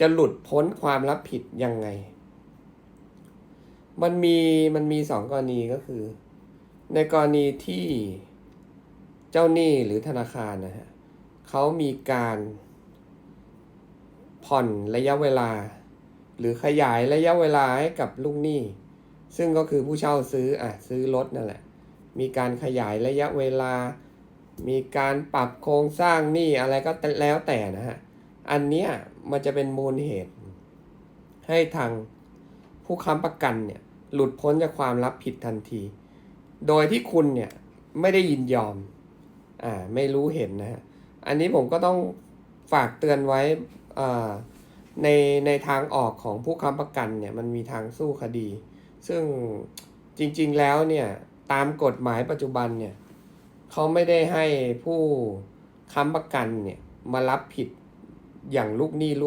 จะหลุดพ้นความรับผิดยังไง มันมีมันมีสองกรณีก็คือ ในกรณีที่เจ้าหนี้หรือธนาคารนะฮะเขามีการผ่อนระยะเวลา หรือขยายระยะเวลาให้กับลูกหนี้ ซึ่งก็คือผู้เช่าซื้ออะซื้อรถนั่นแหละ มีการขยายระยะเวลา มีการปรับโครงสร้างหนี้อะไรก็แล้วแต่นะฮะ อันเนี้ยมันจะเป็นมูลเหตุ ให้ทางผู้ค้ำประกันเนี่ยหลุดพ้นจากความรับผิดทันที โดยที่คุณเนี่ยไม่ได้ยินยอม อ่าไม่รู้เห็นนะฮะ อันนี้ผมก็ต้องฝากเตือนไว้อ่าในในทางออกของผู้ค้ำประกันเนี่ยมันมีทางสู้คดี ซึ่งจริงๆแล้วเนี่ยตามกฎหมายปัจจุบันเนี่ยเขาไม่ได้ให้ผู้ค้ำประกันเนี่ยมารับผิด อย่างลูกหนี้